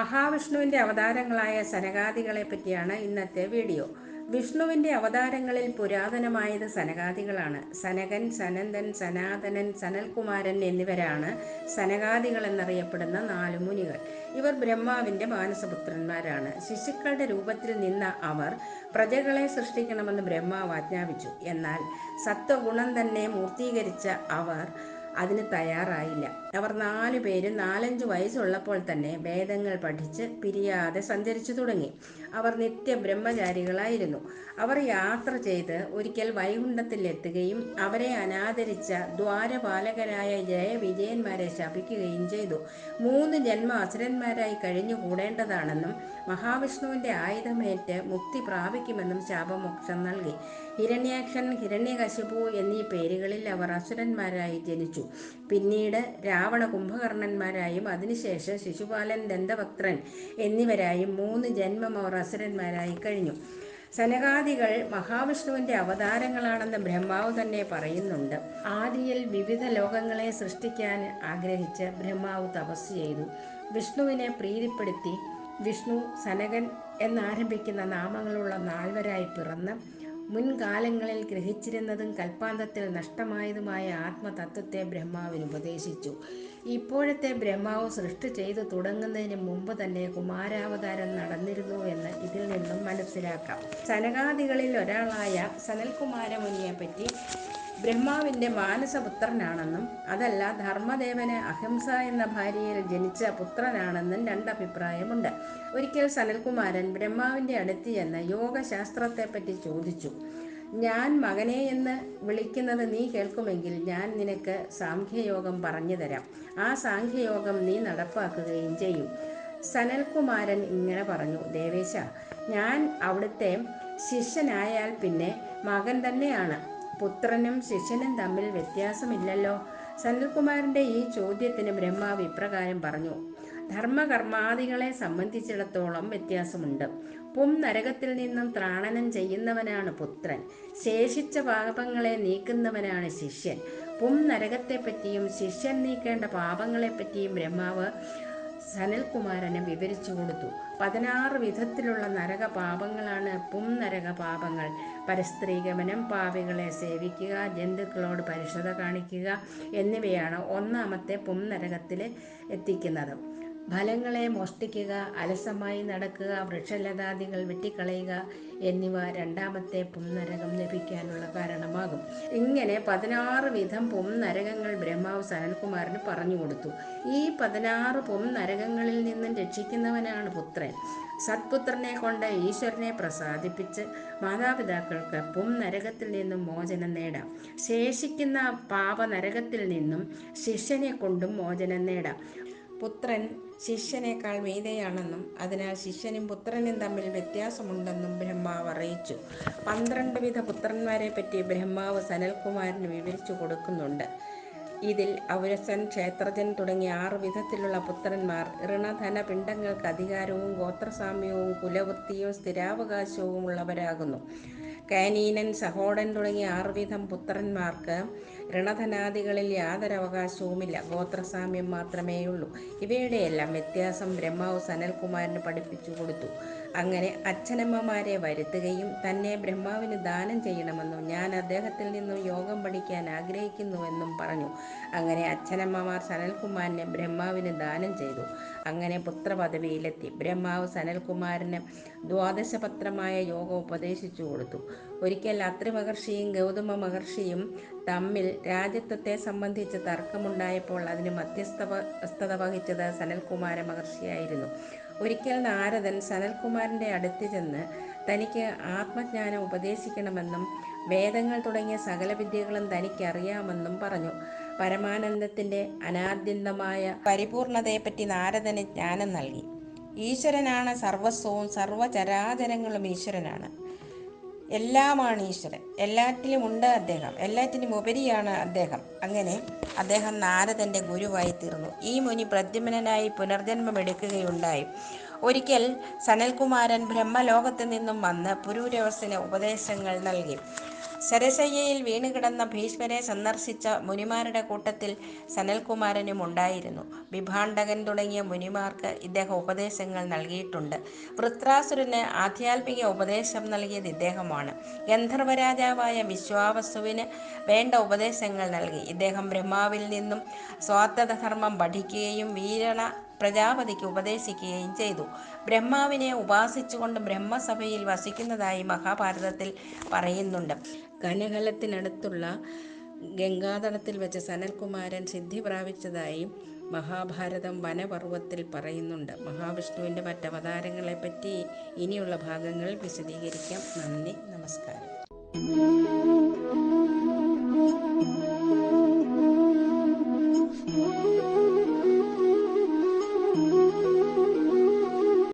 മഹാവിഷ്ണുവിന്റെ അവതാരങ്ങളായ സനകാദികളെ പറ്റിയാണ് ഇന്നത്തെ വീഡിയോ. വിഷ്ണുവിന്റെ അവതാരങ്ങളിൽ പുരാതനമായത് സനകാദികളാണ്. സനകൻ സനന്ദൻ സനാതനൻ സനൽകുമാരൻ എന്നിവരാണ് സനകാദികൾ എന്നറിയപ്പെടുന്ന നാല് മുനികൾ. ഇവർ ബ്രഹ്മാവിന്റെ മാനസപുത്രന്മാരാണ്. ശിശുക്കളുടെ രൂപത്തിൽ നിന്ന അവർ പ്രജകളെ സൃഷ്ടിക്കണമെന്ന് ബ്രഹ്മാവ് ആജ്ഞാപിച്ചു. എന്നാൽ സത്വഗുണം തന്നെ മൂർത്തീകരിച്ച അവർ അതിന് തയ്യാറായില്ല. അവർ നാലു പേരും നാലഞ്ച് വയസ്സുള്ളപ്പോൾ തന്നെ വേദങ്ങൾ പഠിച്ച് പിരിയാതെ സഞ്ചരിച്ചു തുടങ്ങി. അവർ നിത്യ ബ്രഹ്മചാരികളായിരുന്നു അവർ യാത്ര ചെയ്ത് ഒരിക്കൽ വൈകുണ്ഠത്തിൽ എത്തുകയും അവരെ അനാദരിച്ച ദ്വാരപാലകരായ ജയവിജയന്മാരെ ശപിക്കുകയും ചെയ്തു. മൂന്ന് ജന്മ അസുരന്മാരായി കഴിഞ്ഞുകൂടേണ്ടതാണെന്നും മഹാവിഷ്ണുവിന്റെ ആയുധമേറ്റ് മുക്തി പ്രാപിക്കുമെന്നും ശാപമോക്ഷം നൽകി. ഹിരണ്യാക്ഷൻ ഹിരണ്യകശിപു എന്നീ പേരുകളിൽ അവർ അസുരന്മാരായി ജനിച്ചു. പിന്നീട് രാവണ കുംഭകർണന്മാരായും അതിനുശേഷം ശിശുപാലൻ ദന്തവക്ത്രൻ എന്നിവരായും മൂന്ന് ജന്മം അവർ അസുരന്മാരായി കഴിഞ്ഞു. സനകാദികൾ മഹാവിഷ്ണുവിന്റെ അവതാരങ്ങളാണെന്ന് ബ്രഹ്മാവ് തന്നെ പറയുന്നുണ്ട്. ആദിയിൽ വിവിധ ലോകങ്ങളെ സൃഷ്ടിക്കാൻ ആഗ്രഹിച്ച് ബ്രഹ്മാവ് തപസ് ചെയ്തു. വിഷ്ണുവിനെ പ്രീതിപ്പെടുത്തി വിഷ്ണു സനകൻ എന്നാരംഭിക്കുന്ന നാമങ്ങളുള്ള നാൾവരായി പിറന്ന് മുൻകാലങ്ങളിൽ ഗ്രഹിച്ചിരുന്നതും കൽപ്പാന്തത്തിൽ നഷ്ടമായതുമായ ആത്മതത്വത്തെ ബ്രഹ്മാവിന് ഉപദേശിച്ചു. ഇപ്പോഴത്തെ ബ്രഹ്മാവ് സൃഷ്ടി ചെയ്തു തുടങ്ങുന്നതിന് മുമ്പ് തന്നെ കുമാരാവതാരം നടന്നിരുന്നു എന്ന് ഇതിൽ നിന്നും മനസ്സിലാക്കാം. സനകാദികളിൽ ഒരാളായ സനൽകുമാരമുനിയെ പറ്റി ബ്രഹ്മാവിന്റെ മാനസപുത്രനാണെന്നും അതല്ല ധർമ്മദേവന് അഹിംസ എന്ന ഭാര്യയിൽ ജനിച്ച പുത്രനാണെന്നും രണ്ടഭിപ്രായമുണ്ട്. ഒരിക്കൽ സനൽകുമാരൻ ബ്രഹ്മാവിന്റെ അടുത്ത് ചെന്ന് യോഗശാസ്ത്രത്തെപ്പറ്റി ചോദിച്ചു. ഞാൻ മകനെ എന്ന് വിളിക്കുന്നത് നീ കേൾക്കുമെങ്കിൽ ഞാൻ നിനക്ക് സാഖ്യയോഗം പറഞ്ഞു തരാം. ആ സാഖ്യയോഗം നീ നടപ്പാക്കുകയും ചെയ്യും. സനൽകുമാരൻ ഇങ്ങനെ പറഞ്ഞു ദേവേശ ഞാൻ അവിടുത്തെ ശിഷ്യനായാൽ പിന്നെ മകൻ തന്നെയാണ്. പുത്രനും ശിഷ്യനും തമ്മിൽ വ്യത്യാസമില്ലല്ലോ. സനൽകുമാരന്റെ ഈ ചോദ്യത്തിന് ബ്രഹ്മാവ് ഇപ്രകാരം പറഞ്ഞു. ധർമ്മകർമാദികളെ സംബന്ധിച്ചിടത്തോളം വ്യത്യാസമുണ്ട്. പും നരകത്തിൽ നിന്നും ത്രാണനം ചെയ്യുന്നവനാണ് പുത്രൻ. ശേഷിച്ച പാപങ്ങളെ നീക്കുന്നവനാണ് ശിഷ്യൻ. പും നരകത്തെപ്പറ്റിയും ശിഷ്യൻ നീക്കേണ്ട പാപങ്ങളെപ്പറ്റിയും ബ്രഹ്മാവ് സനൽകുമാരന് വിവരിച്ചു കൊടുത്തു. പതിനാറ് വിധത്തിലുള്ള നരക പാപങ്ങളാണ് പും നരക പാപങ്ങൾ പരസ്ത്രീഗമനം പാവികളെ സേവിക്കുക ജന്തുക്കളോട് പരിശുദ്ധ കാണിക്കുക എന്നിവയാണ് ഒന്നാമത്തെ പുംനരകത്തിൽ എത്തിക്കുന്നത്. ഫലങ്ങളെ മോഷ്ടിക്കുക അലസമായി നടക്കുക വൃക്ഷലതാദികൾ വെട്ടിക്കളയുക എന്നിവ രണ്ടാമത്തെ പുംനരകം ലഭിക്കാനുള്ള കാരണമാകും. ഇങ്ങനെ പതിനാറ് വിധം പുംനരകങ്ങൾ ബ്രഹ്മാവ് സനൽകുമാറിന് പറഞ്ഞു കൊടുത്തു. ഈ പതിനാറ് പുംനരകങ്ങളിൽ നിന്നും രക്ഷിക്കുന്നവനാണ് പുത്രൻ. സത്പുത്രനെ കൊണ്ട് ഈശ്വരനെ പ്രസാദിപ്പിച്ച് മാതാപിതാക്കൾക്ക് പും നരകത്തിൽ നിന്നും മോചനം നേടാം. ശേഷിക്കുന്ന പാപനരകത്തിൽ നിന്നും ശിഷ്യനെ കൊണ്ടും മോചനം നേടാം. പുത്രൻ ശിഷ്യനേക്കാൾ മീതയാണെന്നും അതിനാൽ ശിഷ്യനും പുത്രനും തമ്മിൽ വ്യത്യാസമുണ്ടെന്നും ബ്രഹ്മാവ് അറിയിച്ചു. പന്ത്രണ്ട് വിധ പുത്രന്മാരെ പറ്റി ബ്രഹ്മാവ് സനൽകുമാരന് വിവരിച്ചു കൊടുക്കുന്നുണ്ട്. ഇതിൽ ഔരസൻ ക്ഷേത്രജൻ തുടങ്ങിയ ആറ് വിധത്തിലുള്ള പുത്രന്മാർ ഋണധന പിണ്ടങ്ങൾക്ക് അധികാരവും ഗോത്രസാമ്യവും കുലവൃത്തിയും സ്ഥിരാവകാശവും ഉള്ളവരാകുന്നു കാനീനൻ സഹോടൻ തുടങ്ങിയ ആറുവിധം പുത്രന്മാർക്ക് ഋണധനാദികളിൽ യാതൊരു അവകാശവുമില്ല ഗോത്രസാമ്യം മാത്രമേയുള്ളൂ. ഇവയുടെയെല്ലാം വ്യത്യാസം ബ്രഹ്മാവ് സനൽകുമാരന് പഠിപ്പിച്ചു കൊടുത്തു. അങ്ങനെ അച്ഛനമ്മമാരെ വരുത്തുകയും തന്നെ ബ്രഹ്മാവിന് ദാനം ചെയ്യണമെന്നും ഞാൻ അദ്ദേഹത്തിൽ നിന്നും യോഗം പഠിക്കാൻ ആഗ്രഹിക്കുന്നുവെന്നും പറഞ്ഞു. അങ്ങനെ അച്ഛനമ്മമാർ സനൽകുമാറിനെ ബ്രഹ്മാവിന് ദാനം ചെയ്തു. അങ്ങനെ പുത്രപദവിയിലെത്തി. ബ്രഹ്മാവ് സനൽകുമാരന് ദ്വാദശപത്രമായ യോഗം ഉപദേശിച്ചു കൊടുത്തു. ഒരിക്കൽ അത്രി മഹർഷിയും ഗൗതമ മഹർഷിയും തമ്മിൽ രാജ്യത്വത്തെ സംബന്ധിച്ച് തർക്കമുണ്ടായപ്പോൾ അതിന് മധ്യസ്ഥ വഹിച്ചത് സനൽകുമാര മഹർഷിയായിരുന്നു. ഒരിക്കൽ നാരദൻ സനൽകുമാരന്റെ അടുത്ത് ചെന്ന് തനിക്ക് ആത്മജ്ഞാനം ഉപദേശിക്കണമെന്നും വേദങ്ങൾ തുടങ്ങിയ സകല വിദ്യകളും തനിക്കറിയാമെന്നും പറഞ്ഞു. പരമാനന്ദത്തിന്റെ അനാദ്യന്തമായ പരിപൂർണതയെപ്പറ്റി നാരദന് ജ്ഞാനം നൽകി. ഈശ്വരനാണ് സർവസ്വവും സർവചരാചരങ്ങളും ഈശ്വരനാണ്. എല്ലാമാണ് ഈശ്വരൻ. എല്ലാറ്റിലും ഉണ്ട് അദ്ദേഹം. എല്ലാറ്റിനും ഉപരിയാണ് അദ്ദേഹം. അങ്ങനെ അദ്ദേഹം നാരദന്റെ ഗുരുവായി തീർന്നു. ഈ മുനി പ്രദ്യുമ്നായി പുനർജന്മമെടുക്കുകയുണ്ടായി ഒരിക്കൽ സനൽകുമാരൻ ബ്രഹ്മലോകത്ത് നിന്നും വന്ന് പുരൂരവസിന് ഉപദേശങ്ങൾ നൽകി. ശരശയ്യയിൽ വീണുകിടന്ന ഭീഷ്മരെ സന്ദർശിച്ച മുനിമാരുടെ കൂട്ടത്തിൽ സനൽകുമാരനും ഉണ്ടായിരുന്നു. വിഭാണ്ഡകൻ തുടങ്ങിയ മുനിമാർക്ക് ഇദ്ദേഹം ഉപദേശങ്ങൾ നൽകിയിട്ടുണ്ട്. വൃത്രാസുരന് ആധ്യാത്മിക ഉപദേശം നൽകിയത് ഇദ്ദേഹമാണ്. ഗന്ധർവരാജാവായ വിശ്വാവസുവിന് വേണ്ട ഉപദേശങ്ങൾ നൽകി ഇദ്ദേഹം. ബ്രഹ്മാവിൽ നിന്നും സ്വാത്തധർമ്മം പഠിക്കുകയും വീരണ പ്രജാപതിക്ക് ഉപദേശിക്കുകയും ചെയ്തു. ബ്രഹ്മാവിനെ ഉപാസിച്ചുകൊണ്ട് ബ്രഹ്മസഭയിൽ വസിക്കുന്നതായി മഹാഭാരതത്തിൽ പറയുന്നുണ്ട്. കനകലത്തിനടുത്തുള്ള ഗംഗാതടത്തിൽ വെച്ച് സനൽകുമാരൻ സിദ്ധി പ്രാപിച്ചതായി മഹാഭാരതം വനപർവത്തിൽ പറയുന്നുണ്ട്. മഹാവിഷ്ണുവിന്റെ മറ്റവതാരങ്ങളെപ്പറ്റി ഇനിയുള്ള ഭാഗങ്ങളിൽ വിശദീകരിക്കാം. നന്ദി, നമസ്കാരം.